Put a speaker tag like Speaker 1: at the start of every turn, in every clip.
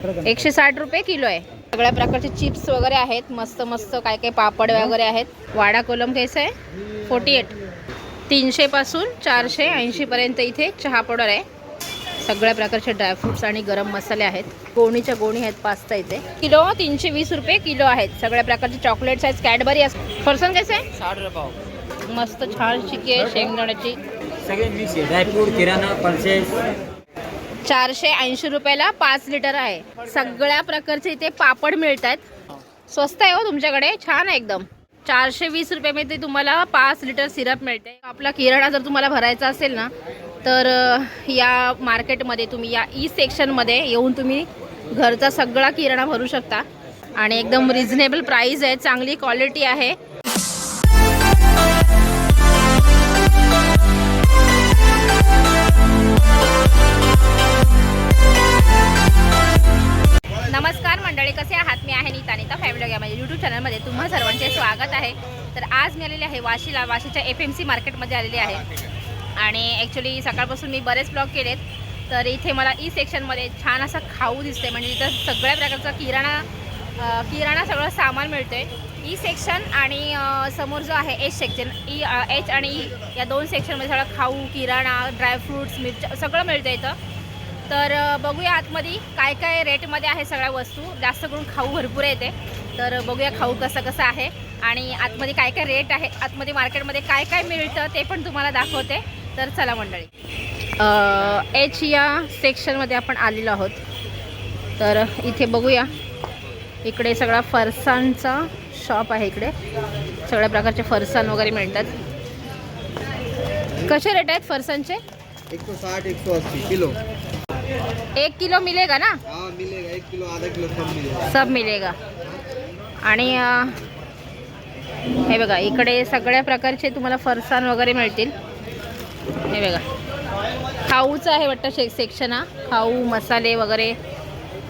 Speaker 1: एकशे साठ रुपये किलो आहे. सगळ्या प्रकारचे चिप्स वगैरे आहेत. मस्त मस्त काय काय पापड वगैरे आहेत. वाडा कोलम कैसा आहे. फोर्टी एट तीनशेपासून चारशे ऐंशीपर्यंत इथे चहा पावडर आहे. सगळ्या प्रकारचे ड्रायफ्रुट्स आणि गरम मसाले आहेत. गोणीच्या गोणी आहेत पास्ता इथे. किलो तीनशे वीस रुपये किलो आहेत. सगळ्या प्रकारचे चॉकलेट्स आहेत कॅडबरी असतात फरसन कैसे आहे?
Speaker 2: साठ रुपये
Speaker 1: मस्त छान चिकी आहे शेंगदाण्याची.
Speaker 2: सगळे ड्रायफ्रूट किराणा
Speaker 1: चारशे ऐंशी रुपयाला पाच लिटर आहे. सगळ्या प्रकारचे इथे पापड मिळत आहेत स्वस्त आहे हो तुमच्याकडे छान आहे एकदम. चारशे वीस रुपयामध्ये तुम्हाला पाच लिटर सिरप मिळते. आपला किराणा जर तुम्हाला भरायचा असेल ना तर या मार्केटमध्ये तुम्ही या ई सेक्शनमध्ये येऊन तुम्ही घरचा सगळा किराणा भरू शकता. आणि एकदम रिझनेबल प्राईज आहे चांगली क्वालिटी आहे. मंडळी कसे आहात? मी आहे नीता नीता फॅमिली या माझ्या यूट्यूब चॅनलमध्ये तुम्हा सर्वांचे स्वागत आहे. तर आज मी आलेले आहे वाशीला. वाशीच्या एफ एम सी मार्केटमध्ये आलेले आहे. आणि ॲक्च्युली सकाळपासून मी बरेच ब्लॉग केलेत. तर इथे मला ई सेक्शनमध्ये छान असा खाऊ दिसते म्हणजे इथं सगळ्या प्रकारचा किराणा किराणा सगळं सामान मिळतं आहे ई सेक्शन आणि समोर जो आहे एच सेक्शन ई एच आणि ई या दोन सेक्शनमध्ये सगळं खाऊ किराणा ड्रायफ्रूट्स मिरच्या सगळं मिळतं इथं. तर बघूया आतमध्ये काय काय रेटमध्ये आहे सगळ्या वस्तू. जास्त करून खाऊ भरपूर येते तर बघूया खाऊ कसं कसं आहे. आणि आतमध्ये काय काय रेट आहे आतमध्ये मार्केटमध्ये काय काय मिळतं ते पण तुम्हाला दाखवते. तर चला मंडळी. एच या सेक्शनमध्ये आपण आलेलो आहोत. तर इथे बघूया. इकडे सगळा फरसाणचा शॉप आहे इकडे. सगळ्या प्रकारचे फरसाण वगैरे मिळतात. कसे रेट आहेत
Speaker 3: फरसांचे एकशे साठ एकशे अस्सी किलो.
Speaker 1: एक किलो मिलेगा ना?
Speaker 3: हाँ मिलेगा एक किलो आधा किलो सब मिलेगा।
Speaker 1: सब मिलेगा. आणि हे बघा इकडे सगळ्या प्रकारचे तुम्हाला फरसाण वगैरे मिळतील. हे बघा. खाऊचं आहे वाटतं शे सेक्शन हा. खाऊ मसाले वगैरे.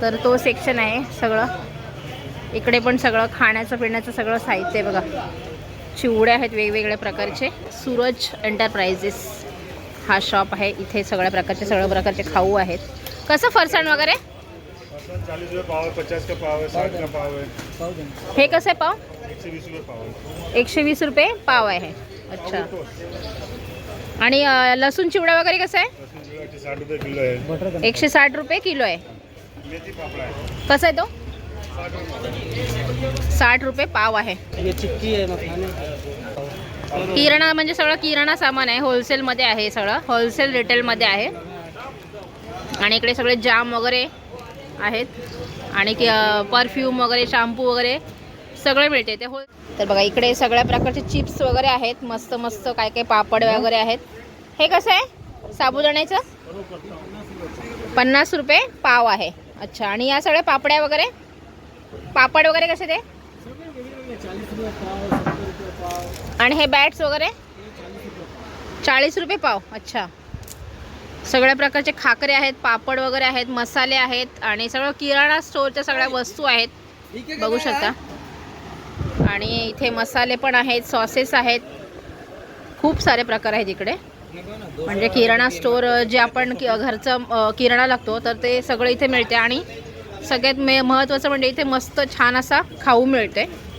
Speaker 1: तर तो सेक्शन आहे सगळं. इकडे पण सगळं खाण्याचं पिण्याचं सगळं साहित्य आहे बघा. चिवड्या आहेत वेगवेगळ्या प्रकारचे. सूरज एंटरप्राइजेस हा शॉप आहे. इथे सगळ्या प्रकारचे सगळ्या प्रकारचे खाऊ आहेत. कसं फरसाण वगैरे?
Speaker 4: चालीस रुपये पाव है पचास का पाव है साठ का पाव है
Speaker 1: हे कसं आहे पाव? एकशे वीस रुपये पाव आहे. अच्छा. आणि लसूण चिवडा वगैरे कसं आहे? एकशे साठ रुपये किलो आहे.
Speaker 4: मेथी पापड़ा
Speaker 1: कसा आहे तो? साठ रुपये. पाव आहे.
Speaker 2: ये चिक्की मखाने
Speaker 1: किराणा म्हणजे सगळं किराणा सामान आहे. होलसेलमध्ये आहे सगळं. होलसेल रिटेलमध्ये आहे. आणि इकडे सगळे जाम वगैरे आहेत. आणि परफ्यूम वगैरे शॅम्पू वगैरे सगळे मिळते. ते हो तर बघा इकडे सगळ्या प्रकारचे चिप्स वगैरे आहेत. मस्त मस्त काय काय पापड वगैरे आहेत. हे कसं आहे? साबुदाण्याचं? पन्नास रुपये पाव आहे. अच्छा आणि या सगळ्या पापड्या वगैरे? पापड वगैरे कसे ते? आणि हे बॅट्स वगैरे? चाळीस रुपये पाव. अच्छा. सगळ्या प्रकारचे खाकरे आहेत पापड वगैरे आहेत मसाले आहेत आणि सगळं किराणा स्टोअरच्या सगळ्या वस्तू आहेत. बघू शकता. आणि इथे मसाले पण आहेत सॉसेस आहेत. खूप सारे प्रकार आहेत इकडे. म्हणजे किराणा स्टोअर जे आपण कि- घरचं किराणा लागतो तर ते सगळं इथे मिळते. आणि सगळ्यात मे महत्त्वाचं म्हणजे इथे मस्त छान असा खाऊ मिळते.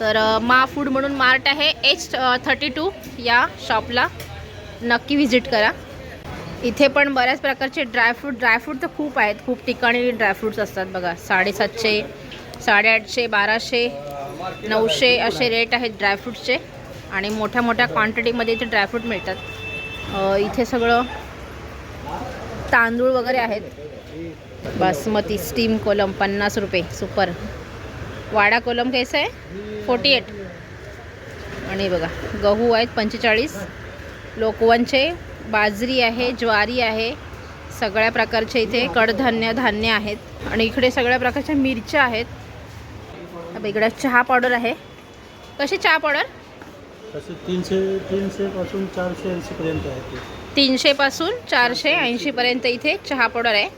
Speaker 1: तर मा फूड म्हणून मार्ट आहे एच थर्टी टू या शॉपला. नक्की व्हिजिट करा. इथे पण बऱ्याच प्रकारचे ड्रायफ्रूट ड्रायफ्रूट तर खूप आहेत. खूप ठिकाणी ड्रायफ्रूट्स असतात बघा. साडेसातशे साडेआठशे बाराशे नऊशे असे रेट आहेत ड्रायफ्रूटचे आणि मोठ्या मोठ्या क्वांटिटीमध्ये इथे ड्रायफ्रूट मिळतात. इथे सगळं तांदूळ वगैरे आहेत. बासमती स्टीम कोलम पन्नास रुपये. सुपर. वाडा कोलम कैसा आहे. फोर्टी एट आणि बघा गहू आहेत पंचेचाळीस. लोकवनचे बाजरी आहे ज्वारी आहे. सगळ्या प्रकारचे इथे कडधान्य धान्य आहेत. आणि इकडे सगळ्या प्रकारच्या मिरच्या आहेत. इकडे चहा पावडर आहे. कशी चहा पावडर?
Speaker 5: तीनशे तीनशे पासून चारशे ऐंशीपर्यंत आहे ते.
Speaker 1: तीनशेपासून चारशे ऐंशीपर्यंत इथे चहा पावडर आहे.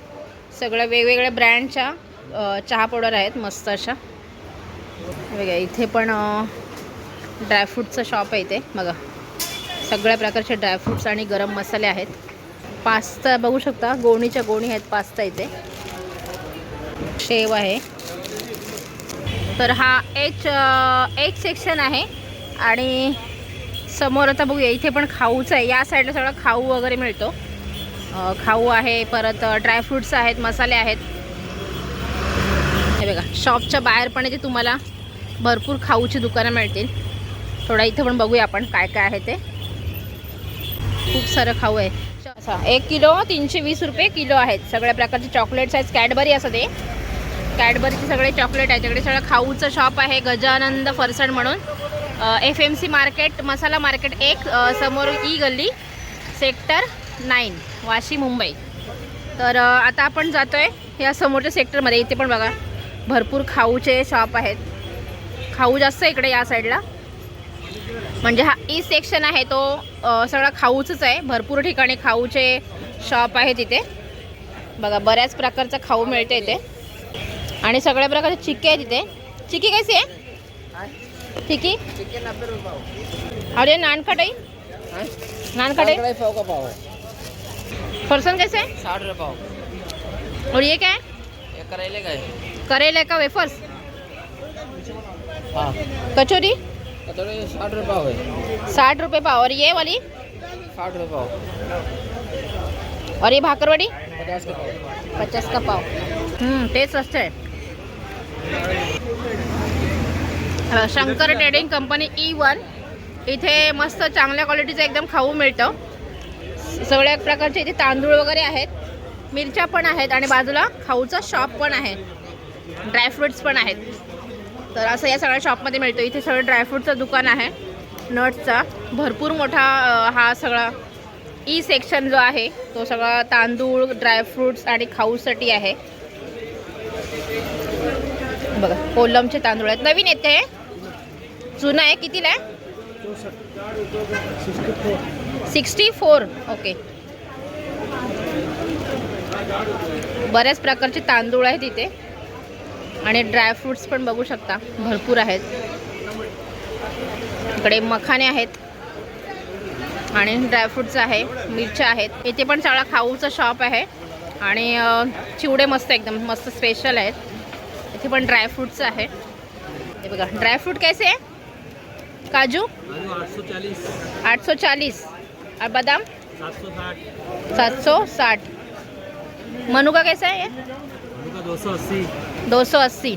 Speaker 1: सगळ्या वेगवेगळ्या ब्रँडच्या चहा पावडर आहेत मस्त अशा. बघा इथे पण ड्रायफ्रूटचं शॉप आहे इथे बघा. सगळ्या प्रकारचे ड्रायफ्रूट्स आणि गरम मसाले आहेत. पास्ता बघू शकता गोणीच्या गोणी आहेत पास्ता इथे. शेव आहे. तर हा एक एक सेक्शन आहे आणि समोर आता बघूया इथे पण खाऊचं आहे. या साईडला सगळं खाऊ वगैरे मिळतो. खाऊ आहे परत ड्रायफ्रूट्स आहेत मसाले आहेत. बघा शॉपच्या बाहेर पण इथे तुम्हाला भरपूर खाऊची दुकानं मिळतील. थोडा इथं पण बघूया आपण काय काय आहे ते. खूप सारं खाऊ आहे. असा एक किलो तीनशे वीस रुपये किलो आहेत. सगळ्या प्रकारचे चॉकलेट्स आहेत कॅडबरी असं ते. कॅडबरीचे सगळे चॉकलेट आहे तिकडे सगळं खाऊचं शॉप आहे गजानंद फरसण म्हणून. एफ एम सी मार्केट मसाला मार्केट एक समोर ई गल्ली सेक्टर नाईन वाशी मुंबई. तर आता आपण जातो आहे या समोरच्या सेक्टरमध्ये इथे पण बघा. भरपूर खाऊचे शॉप आहेत. खाऊ जास्त इकडे या साईडला म्हणजे हा ई सेक्शन आहे तो सगळा खाऊचंच आहे. भरपूर ठिकाणी खाऊचे शॉप आहे तिथे बघा बऱ्याच प्रकारचा खाऊ मिळते इथे. आणि सगळ्या प्रकारचे चिक्की आहे तिथे चिक्की कैसी आहे? चिक्की?
Speaker 3: चिकन नब्बे रुपये पाव
Speaker 1: और ये नान कढ़ाई नान कढ़ाई
Speaker 3: कढ़ाई पाव का पाव है
Speaker 1: फरसन कैसे है
Speaker 3: साठ रुपये पाव.
Speaker 1: और ये क्या? है
Speaker 3: ये करेले का है
Speaker 1: करेले का वेफर्स?
Speaker 3: हाँ.
Speaker 1: कचौरी?
Speaker 3: साठ रुपये पाव है
Speaker 1: साठ रुपये पाव. और ये वाली?
Speaker 3: साठ रुपये पाव.
Speaker 1: और ये भाकरवड़ी?
Speaker 3: पचास का पाव.
Speaker 1: पचास का पाव. हम्म, ते स्वस्त आहे. हा, Shankar trading company E one इथे मस्त चांगल्या क्वालिटीचं एकदम खाऊ मिळतं. सगळ्या प्रकारचे इथे तांदूळ वगैरे आहेत. मिरच्या पण आहेत आणि बाजूला खाऊचा शॉप पण आहे. ड्रायफ्रुट्स पण आहेत. तर असं या सगळ्या शॉपमध्ये मिळतं. इथे सगळं ड्रायफ्रूटचं दुकान आहे. नट्सचा. भरपूर मोठा हा सगळा e ई सेक्शन जो आहे तो सगळा तांदूळ ड्रायफ्रुट्स आणि खाऊसाठी आहे. बघा कोलमचे तांदूळ आहेत. नवीन येते. हे जुनं आहे. कितीला आहे? Sixty four. ओके. बऱ्याच प्रकारचे तांदूळ आहेत इथे. आणि ड्रायफ्रुट्स पण बघू शकता. भरपूर आहेत. इकडे मखाने आहेत. आणि ड्रायफ्रुट्स आहे मिरच्या आहेत. इथे पण सगळा खाऊचा शॉप आहे. आणि चिवडे मस्त एकदम मस्त स्पेशल आहेत. इथे पण ड्रायफ्रुट्स आहे. हे बघा ड्रायफ्रूट कैसे आहे काजू?
Speaker 2: आठ सौ चालीस
Speaker 1: आठ सौ और
Speaker 2: सात सौ साठ.
Speaker 1: मनुका कैसा आहे ये?
Speaker 2: दो सौ अस्सी.
Speaker 1: दो सौ अस्सी.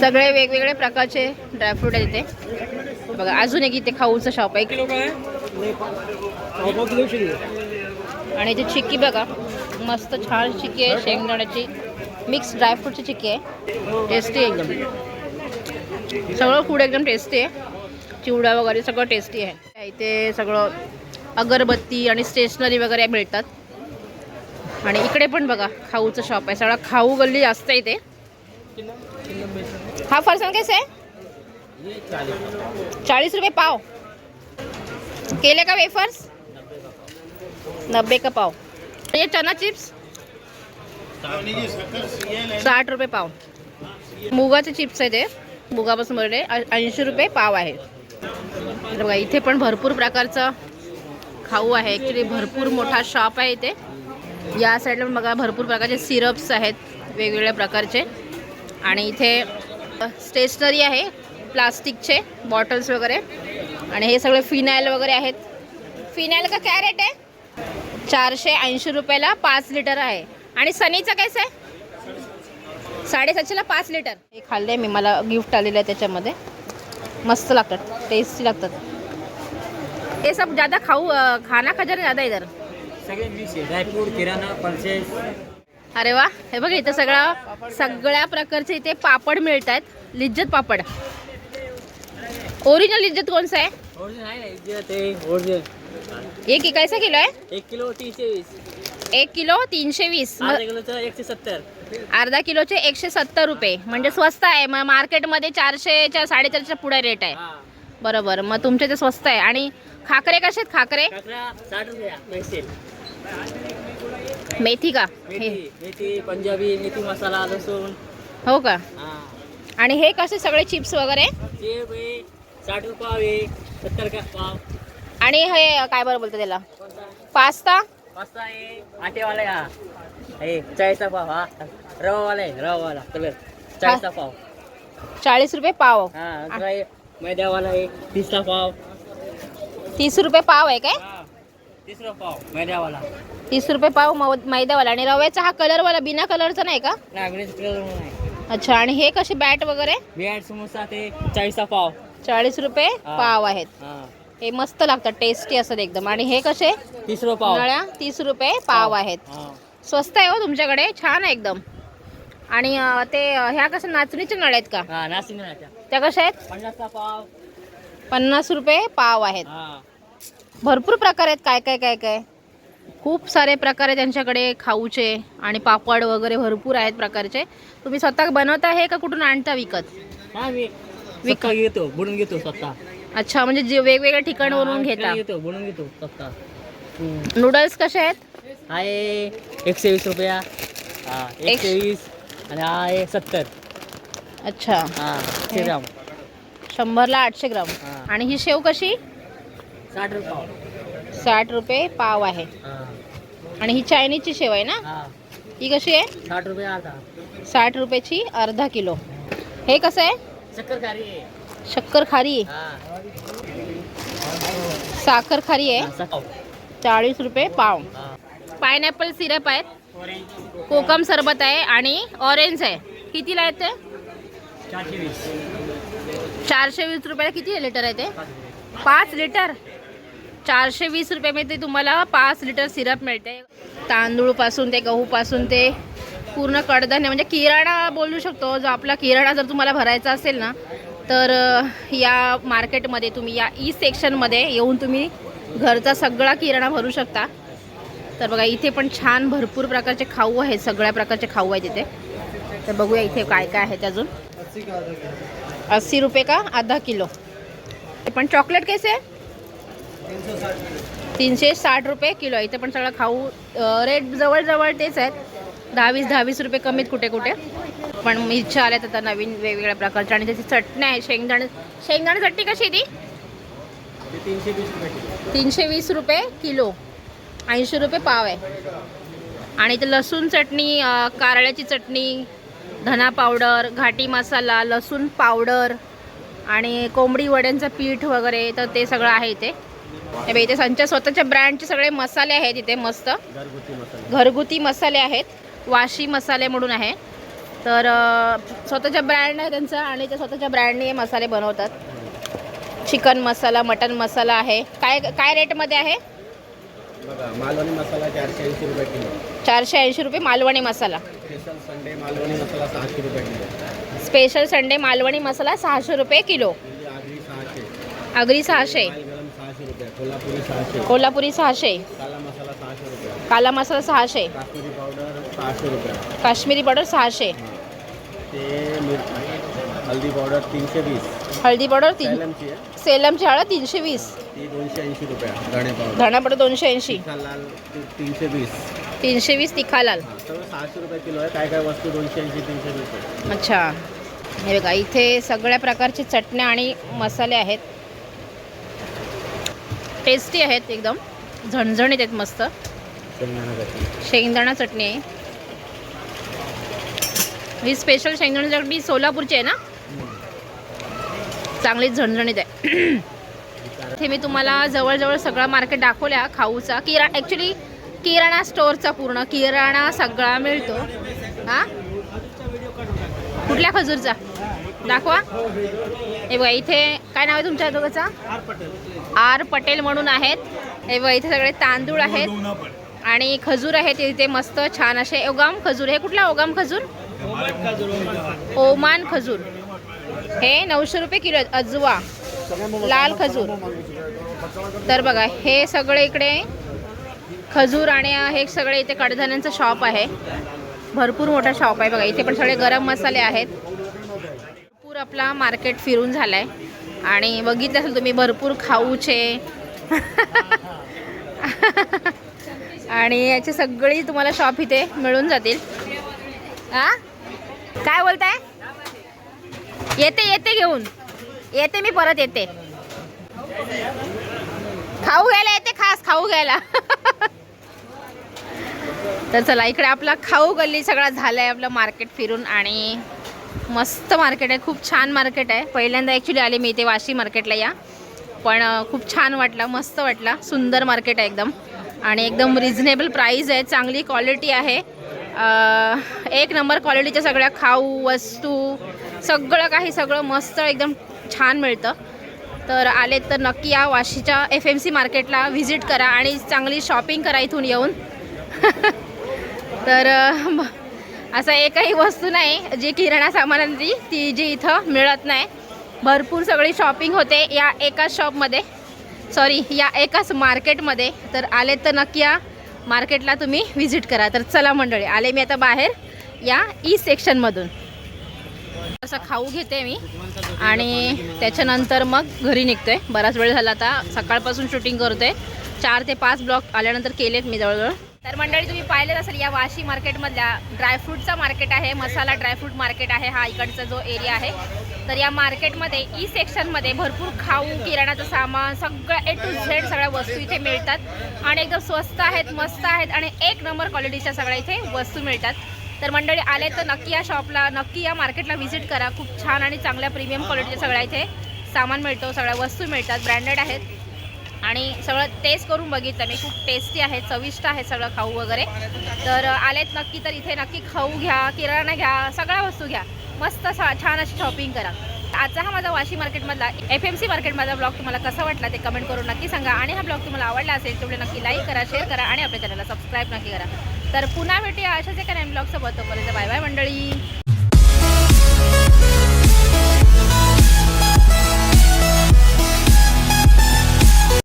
Speaker 1: सगळे वेगवेगळे प्रकारचे ड्रायफ्रूट आहेत इथे. बघा अजून एक इथे खाऊचं शॉप आहे.
Speaker 2: किलो
Speaker 1: आणि इथे चिक्की बघा मस्त छान चिक्की आहे शेंगदाण्याची. मिक्स ड्रायफ्रूटची चिक्की आहे. टेस्टी एकदम. सगळं फूड एकदम टेस्टी आहे. चिवडा वगैरे सगळं टेस्टी आहे. इथे सगळं अगरबत्ती आणि स्टेशनरी वगैरे मिळतात. आणि इकडे पण बघा खाऊचं शॉप आहे. सगळा खाऊ गल्ली जास्त आहे इथे. हा फरसाण कसं आहे? चाळीस रुपये पाव. केले का वेफर्स नब्बे का पाव. ये चना चिप्स साठ रुपये पाव. मुगाचे चिप्स आहे ते मुगापासून बनवले. ऐंशी रुपये पाव आहे. बघा इथे पण भरपूर प्रकारचं खाऊ आहे. ॲक्च्युली भरपूर मोठा शॉप आहे इथे. या साईडला पण बघा भरपूर प्रकारचे सिरप्स आहेत वेगवेगळ्या प्रकारचे. आणि इथे स्टेशनरी आहे प्लास्टिकचे बॉटल्स वगैरे. आणि हे सगळे फिनाईल वगैरे आहेत. फिनाईल का काय रेट आहे? चारशे ऐंशी रुपयाला पाच लिटर आहे. आणि सनीचं कसं आहे? साडेसातशेला पाच लिटर हे खाल्ले मी मला गिफ्ट आलेलं आहे त्याच्यामध्ये. मस्त लागतात टेस्टी लागतात. हे सब ज़्यादा खाऊ खाना खा जरा ज़्यादा इधर?
Speaker 2: सगळे मिक्स आहे ड्रायफ्रूट किराणा पल्सेस
Speaker 1: अरे वा हे बघ इथं सगळं सगळ्या प्रकारचे इथे पापड मिळत आहेत लिज्जत पापड. ओरिजिनल लिज्जत कोणसा आहे?
Speaker 2: ओरिजिनल आहे ना इज्जत आहे ओरिजिनल
Speaker 1: ये कि कैसा किलो आहे?
Speaker 2: एक किलो तीनशे वीस
Speaker 1: एक किलो तीनशे वीस
Speaker 2: अर्धा
Speaker 1: मग
Speaker 2: किलोचं एकशे सत्तर.
Speaker 1: अर्धा किलोचे एकशे सत्तर रुपये. म्हणजे स्वस्त आहे. मग मार्केटमध्ये चारशेच्या साडेचारशेच्या पुढे रेट आहे.
Speaker 2: हा.
Speaker 1: बरोबर. मग तुमच्या ते स्वस्त आहे. आणि खाकरे कसे आहेत? खाकरे?
Speaker 2: साठ रुपया मैसेल
Speaker 1: मेथी का?
Speaker 2: मेथी
Speaker 1: हे
Speaker 2: मेथी पंजाबी मेथी मसाला लसूण.
Speaker 1: हो का?
Speaker 2: हा.
Speaker 1: आणि हे कसे सगळे चिप्स वगैरे?
Speaker 2: सेब आहे साठ रुपये पाव आहे सत्तर का पाव.
Speaker 1: आणि हे काय बरं बोलतं त्याला?
Speaker 2: कोणता
Speaker 1: पास्ता?
Speaker 2: पास्ता आहे आटेवाला आहे हा. हे चाळीसचा पाव हा.
Speaker 3: रवावाला आहे रवावाला. कलर चाळीसचा पाव.
Speaker 1: चाळीस रुपये पाव.
Speaker 3: हा आहे मैद्यावाला आहे तीसचा पाव.
Speaker 1: तीस रुपये पाव आहे काय?
Speaker 3: हा.
Speaker 1: तीस रुपये पाव मैद्यावाला. आणि रव्याचा हा कलरवाला बिना कलरचा नाही का? अच्छा आणि हे कसे बॅट वगैरे?
Speaker 3: बियाड समोसा ते चाळीसचा पाव.
Speaker 1: चाळीस रुपये. पाव आहेत.
Speaker 3: हा.
Speaker 1: मस्त लागतात टेस्टी असतात एकदम. आणि हे कसे?
Speaker 3: तिसरा पाव.
Speaker 1: नळ्या तीस रुपये पाव आहेत. स्वस्त आहे हो तुमच्याकडे छान आहे एकदम. आणि ते ह्या कसं नाचणीच्या नळ्या आहेत का?
Speaker 3: नळ्याच्या
Speaker 1: त्या. कशा आहेत? पन्नास रुपये पाव आहेत. भरपूर प्रकार आहेत. काय काय काय काय? खूप सारे प्रकार आहेत त्यांच्याकडे. खाऊचे आणि पापड वगैरे भरपूर आहेत प्रकारचे. तुम्ही स्वतः बनवता हे का कुठून आणता विकत?
Speaker 3: हा मी विकत. घेतो बनवून घेतो स्वतः.
Speaker 1: अच्छा म्हणजे जे वेगवेगळ्या ठिकाणवरून घेता.
Speaker 3: घेतो बनवून घेतो स्वतः.
Speaker 1: नूडल्स कसे आहेत?
Speaker 3: आहे एकशे वीस रुपया. हा एकशे वीस आणि हा आहे सत्तर.
Speaker 1: अच्छा.
Speaker 3: हा एकशे ग्राम.
Speaker 1: शंभरला आठशे ग्राम.
Speaker 3: हा.
Speaker 1: आणि ही शेव कशी?
Speaker 3: साठ रुपये पाव.
Speaker 1: साठ रुपये पाव आहे. आणि ही चायनीजची शेव आहे ना?
Speaker 3: हा.
Speaker 1: कशी आहे?
Speaker 3: साठ रुपये अर्धा.
Speaker 1: साठ रुपयाची अर्धा किलो. हे कसं आहे?
Speaker 3: शक्कर खारी आहे
Speaker 1: शक्कर खारी साखर खारी आहे चाळीस रुपये पाव. पायनॅपल सिरप आहेत. कोकम सरबत आहे आणि ऑरेंज आहे. कितीला आहे ते?
Speaker 3: चारशे वीस.
Speaker 1: चारशे वीस रुपयाला किती लिटर आहे ते? पाच लिटर. चारशे वीस रुपयामध्ये तुम्हाला पाच लिटर सिरप मिळते. तांदूळपासून ते गहूपासून ते पूर्ण कडधान्य म्हणजे किराणा बोलू शकतो जो आपला किराणा जर तुम्हाला भरायचा असेल ना तर या मार्केटमध्ये तुम्ही या ई सेक्शनमध्ये येऊन तुम्ही घरचा सगळा किराणा भरू शकता. तर बघा इथे पण छान भरपूर प्रकारचे खाऊ आहेत सगळ्या प्रकारचे खाऊ आहेत इथे. तर बघूया इथे काय काय आहेत अजून. अस्सी रुपये का? आधा किलो. पण चॉकलेट कैसे आहे? तीनशे साठ रुपये किलो आहे. इथे पण सगळं खाऊ रेट जवळजवळ तेच आहेत. दहावीस दहावीस रुपये कमीत कुठे कुठे. पण मिरच्या आल्यात आता नवीन वेगवेगळ्या प्रकारच्या आणि त्याची चटणी आहे शेंगदाणे. शेंगदाणे चटणी कशी आहे ती?
Speaker 3: तीनशे वीस रुपये
Speaker 1: किलो. ऐंशी रुपये पाव आहे. आणि इथे लसूण चटणी कारळ्याची चटणी धना पावडर घाटी मसाला लसूण पावडर आणि कोंबडी वड्यांचं पीठ वगैरे तर ते सगळं आहे इथे. हे इथे संच्या स्वतःच्या ब्रँडचे सगळे मसाले आहेत इथे मस्त.
Speaker 3: घरगुती मसाला.
Speaker 1: आहेत. वाशी मसाले म्हणून आहे. तर स्वतःच्या ब्रँड आहे त्यांचा आणि ते स्वतःच्या ब्रँडने हे मसाले बनवतात. चिकन मसाला मटन मसाला आहे. काय काय रेटमध्ये आहे?
Speaker 6: मालवणी मसाला चारशे ऐंशी रुपये किलो.
Speaker 1: चारशे ऐंशी रुपये मालवणी मसाला.
Speaker 6: स्पेशल संडे मालवणी मसाला सहाशे रुपये किलो.
Speaker 1: स्पेशल संडे मालवणी मसाला सहाशे रुपये किलो.
Speaker 6: म्हणजे आगरी सहाशे
Speaker 1: अगरी सहाशे
Speaker 6: माल गरम सहाशे रुपये कोल्हापुरी सहाशे. काला मसाला सहाशे काश्मीरी पावडर सहाशे हल्दी पावडर तीनशे वीस.
Speaker 1: हळदी पावडर तीन
Speaker 6: सॅलमची
Speaker 1: हळद तीनशे वीस.
Speaker 6: दोनशे ऐंशी रुपये धणे पावडर.
Speaker 1: धणा पावडर दोनशे ऐंशी.
Speaker 6: लाल तीनशे वीस.
Speaker 1: तीनशे वीस तिखा लाल.
Speaker 6: सहाशे रुपये किलो आहे. काय काय वस्तू दोनशे ऐंशी तीनशे वीस
Speaker 1: अच्छा. हे बघा इथे सगळ्या प्रकारचे चटण्या आणि मसाले आहेत. टेस्टी आहेत एकदम. झणझणीत आहेत मस्त.
Speaker 6: शेंगदाणा चटणी.
Speaker 1: आहे. ही स्पेशल शेंगदाणा चटणी सोलापूरची आहे ना? चांगलीच झणझणीत आहे. इथे मी तुम्हाला जवळजवळ सगळा मार्केट दाखवल्या खाऊचा. किरा ॲक्च्युली किराणा स्टोअरचा पूर्ण. किराणा सगळा मिळतो. हा? कुठल्या खजूरचा? दाखवा. हे बघा इथे काय नाव आहे तुमच्या दोघांचा? आर पटेल म्हणून आहेत. हे बघा इथे सगळे तांदूळ आहेत आणि खजूर आहेत इथे मस्त छान असे. ओगाम खजूर हे कुठला ओगाम खजूर? ओमान खजूर हे नऊशे रुपये किलो आहेत अजवा. लाल खजूर. तर बघा हे सगळे इकडे खजूर आणि हे सगळे इथे कडधान्यांचं शॉप आहे. भरपूर मोठा शॉप आहे बघा. इथे पण सगळे गरम मसाले आहेत. भरपूर आपला मार्केट फिरून झालाय. आणि बघितलं असेल तुम्ही भरपूर खाऊचे आणि याची सगळी तुम्हाला शॉप इथे मिळून जातील. आ? काय बोलताय? येते येते घेऊन. येते मी परत येते. खाऊ घ्यायला येते खास खाऊ घ्यायला. तर चला इकडे आपला खाऊ गल्ली सगळा झालाय आहे आपलं मार्केट फिरून आणि मस्त मार्केट आहे खूप छान मार्केट आहे. पहिल्यांदा ॲक्च्युली आले मी इथे वाशी मार्केटला या. पण खूप छान वाटलं मस्त वाटलं. सुंदर मार्केट आहे एकदम. आणि एकदम रिझनेबल प्राईज आहे चांगली क्वालिटी आहे. एक नंबर क्वालिटीच्या सगळ्या खाऊ वस्तू सगळं काही सगळं मस्त एकदम छान मिळतं. तर आले तर नक्की या वाशीच्या एफ एम सी मार्केटला व्हिजिट करा आणि चांगली शॉपिंग करा इथून येऊन. तर असं एकही वस्तू नाही जी किराणा सामानांची ती जी इथं मिळत नाही. भरपूर सगळी शॉपिंग होते या एकाच शॉपमध्ये सॉरी या एकाच मार्केटमध्ये तर आले तर नक्की या मार्केटला तुम्ही व्हिजिट करा. तर चला मंडळी आले मी आता बाहेर या ई सेक्शनमधून असं खाऊ घेते मी. आणि त्याच्यानंतर मग घरी निघतोय. बराच वेळ झाला आता. सकाळपासून शूटिंग करतोय. चार ते पाच ब्लॉक आल्यानंतर केलेत मी जवळजवळ. तर मंडळी तुम्ही पाहिलेच असेल या वाशी मार्केटमधल्या ड्रायफ्रूटचा मार्केट आहे मसाला ड्रायफ्रूट मार्केट आहे हा इकडचा जो एरिया आहे. तर या मार्केटमध्ये ई सेक्शनमध्ये भरपूर खाऊ किराणाचं सामान सगळं ए टू झेड सगळ्या वस्तू इथे मिळतात. आणि एकदम स्वस्त आहेत मस्त आहेत आणि एक नंबर क्वालिटीच्या सगळ्या इथे वस्तू मिळतात. तर मंडळी आले तर नक्की या शॉपला नक्की या मार्केटला व्हिजिट करा. खूप छान आणि चांगल्या प्रीमियम क्वालिटीच्या सगळ्या इथे सामान मिळतो सगळ्या वस्तू मिळतात ब्रँडेड आहेत. आणि सगळं टेस्ट करून बघितलं. मी खूप टेस्टी आहे चविष्ट आहे सगळं खाऊ वगैरे. तर आलेत नक्की तर इथे नक्की खाऊ घ्या किराणा घ्या सगळ्या वस्तू घ्या. मस्त छान अशी शॉपिंग करा. आजचा हा माझा वाशी मार्केटमधला एफ एम सी मार्केटमधला ब्लॉग तुम्हाला कसा वाटला ते कमेंट करून नक्की सांगा. आणि हा ब्लॉग तुम्हाला आवडला असेल तेवढे नक्की लाईक करा शेअर करा आणि आपल्या चॅनलला सबस्क्राईब नक्की करा. तर पुन्हा भेटूया अशाच एका नवीन ब्लॉगसोबत तोपर्यंत बाय बाय मंडळी.